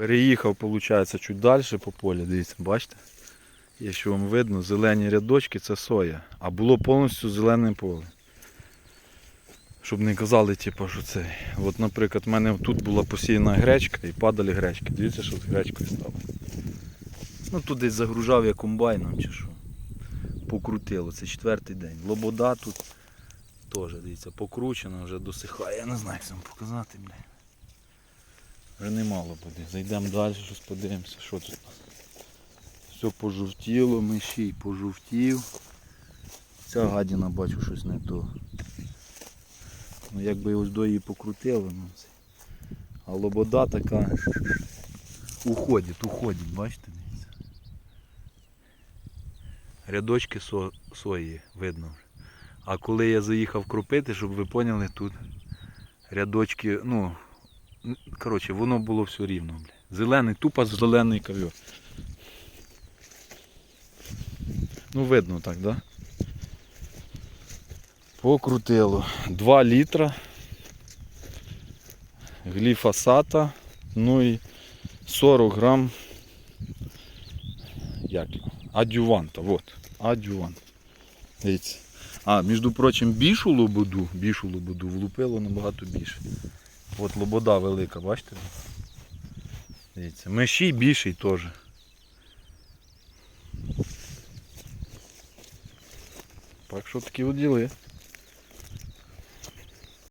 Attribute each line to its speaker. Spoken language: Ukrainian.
Speaker 1: Переїхав, виходить, чуть далі по полі. Дивіться, бачите? Якщо вам видно, зелені рядочки це соя. А було повністю зелене поле. Щоб не казали, типу, що це. От, наприклад, в мене тут була посіяна гречка і падали гречки. Дивіться, що з гречкою стало. Ну тут десь загружав я комбайном чи що. Покрутило. Це четвертий день. Лобода тут теж, дивіться, покручена, вже досихає. Я не знаю, як вам показати, блядь. Вже немало буде. Зайдемо далі, щось подивимося, що тут. Все пожовтіло, мишій пожовтів. Ця гадіна бачу щось не то. Ну якби ось до її покрутили, ну. А лобода така уходить, уходить, бачите? Рядочки со, сої видно. вже. А коли я заїхав кропити, щоб ви поняли, тут рядочки, ну, коротше, воно було все рівно. Бля. Зелений, тупо зелений ковер. Ну, видно так, да? Покрутило. 2 літра гліфосата, ну і 40 грам як адюванта. Вот, адювант. А, між прочим, більшу лободу, більшу лободу влупило набагато більше. От лобода велика, бачите? Дивіться. Мешій більший теж. Так що такі от діли.